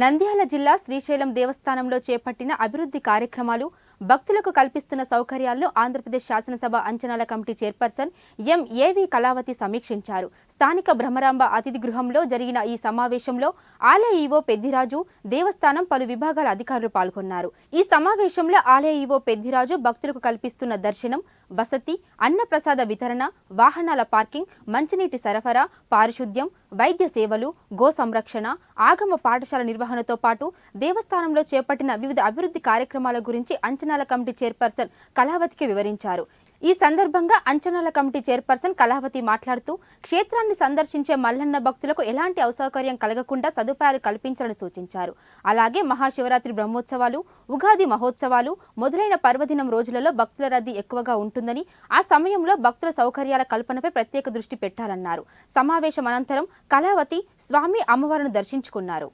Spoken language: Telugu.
నంద్యాల జిల్లా శ్రీశైలం దేవస్థానంలో చేపట్టిన అభివృద్ధి కార్యక్రమాలు భక్తులకు కల్పిస్తున్న సౌకర్యాలను ఆంధ్రప్రదేశ్ శాసనసభ అంచనాల కమిటీ చైర్పర్సన్ ఎం. ఏవి కళావతి సమీక్షించారు. స్థానిక భ్రమరాంబ అతిథి గృహంలో జరిగిన ఈ సమావేశంలో ఆలయ ఈవో పెద్దిరాజు దేవస్థానం పలు విభాగాల అధికారులు పాల్గొన్నారు. ఈ సమావేశంలో ఆలయ ఈవో పెద్దిరాజు భక్తులకు కల్పిస్తున్న దర్శనం వసతి అన్నప్రసాద వితరణ వాహనాల పార్కింగ్ మంచినీటి సరఫరా పారిశుద్ధ్యం వైద్య సేవలు గో సంరక్షణ ఆగమ పాఠశాల నిర్వహణతో పాటు దేవస్థానంలో చేపట్టిన వివిధ అభివృద్ధి కార్యక్రమాల గురించి అంచనాల కమిటీ చైర్పర్సన్ కళావతికి వివరించారు. ఈ సందర్భంగా అంచనాల కమిటీ చైర్పర్సన్ కళావతి మాట్లాడుతూ క్షేత్రాన్ని సందర్శించే మల్లన్న భక్తులకు ఎలాంటి అసౌకర్యం కలగకుండా సదుపాయాలు కల్పించాలని సూచించారు. అలాగే మహాశివరాత్రి బ్రహ్మోత్సవాలు ఉగాది మహోత్సవాలు మొదలైన పర్వదినం రోజులలో భక్తుల రద్దీ ఎక్కువగా ఉంటుందని ఆ సమయంలో భక్తుల సౌకర్యాల కల్పనపై ప్రత్యేక దృష్టి పెట్టాలన్నారు. సమావేశం అనంతరం కళావతి స్వామి అమ్మవారిని దర్శించుకున్నారు.